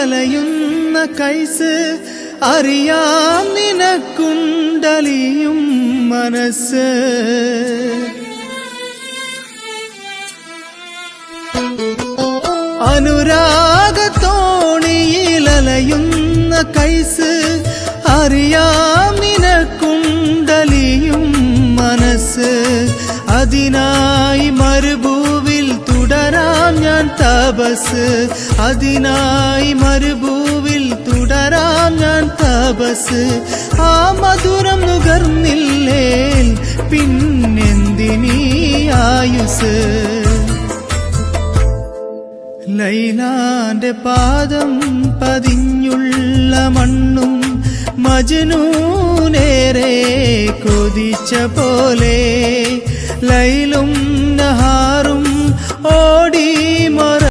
അലയുന്ന കൈസ് അറിയാം നിനക്കുണ്ടലിയും മനസ്സ്. അനുരാഗത്തോണിയിലലയുന്ന കൈസ് അറിയാം നിനക്കുണ്ടലിയും മനസ്സ്. അതിനായി ഞാൻ തപസ്. അതിനായി മരുഭൂവിൽ തുടരാം ഞാൻ തപസ്. ആ മധുരം നുകർന്നില്ലേ പിന്നെന്തിനീ ആയുസ്? ലൈലാന്റെ പാദം പതിഞ്ഞുള്ള മണ്ണും മജനൂനേറെ കൊതിച്ച പോലെ ലൈലും നഹാറും